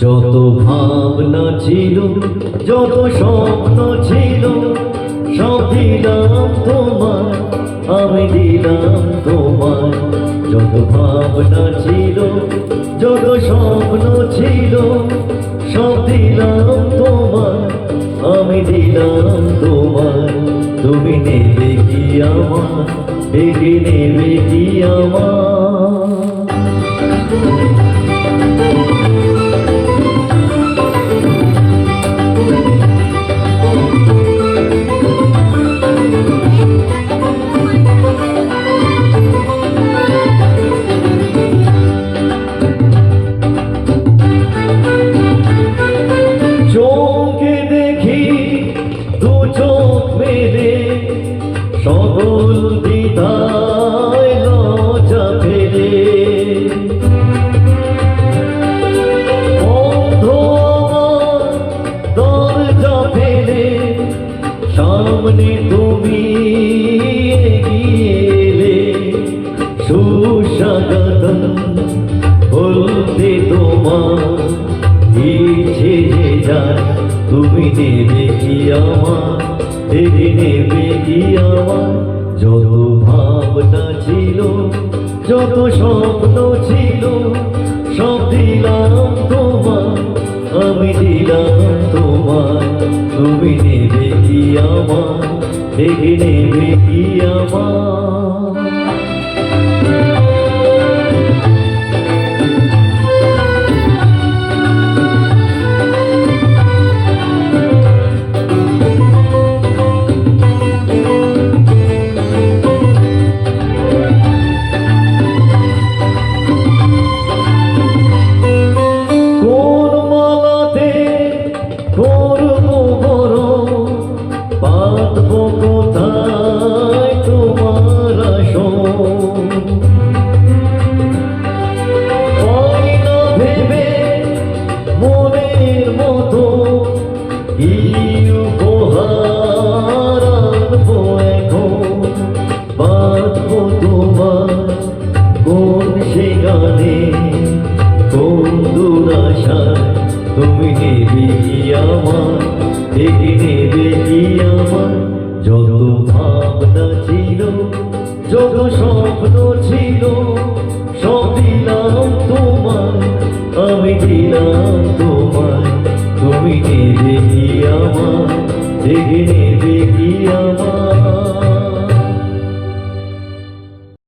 যত ভাবনা ছিল, যত স্বপ্ন ছিল, সব দিলাম তোমার আমি দিলাম তোমার যত ভাবনা ছিল, যত স্বপ্ন ছিল, সব দিলাম তোমার আমি দিলাম তোমার তুমি নেবে কি আমার দেখে নেবে কি আমার সামনে তুমি এগিয়ে এলে সুস্বাগতম বলতে তোমার যে যায়, তুমি নেবে কি আমার? দেখে নেবে কি আমার? যত ভাবনা ছিল যত স্বপ্ন ছিল, সব দিলাম তোমার আমি দিলাম তোমার তুমি নেবে কি আমার দেখে নেবে কি আমার দুরাশায় তুমি নেবে কি আমার? দেখে নেবে কি আমার? যত ভাবনা ছিল, যত স্বপ্ন ছিল, সব দিলাম তোমার আমি দিলাম তোমার তুমি নেবে কি আমার? দেখে নেবে কি আমার?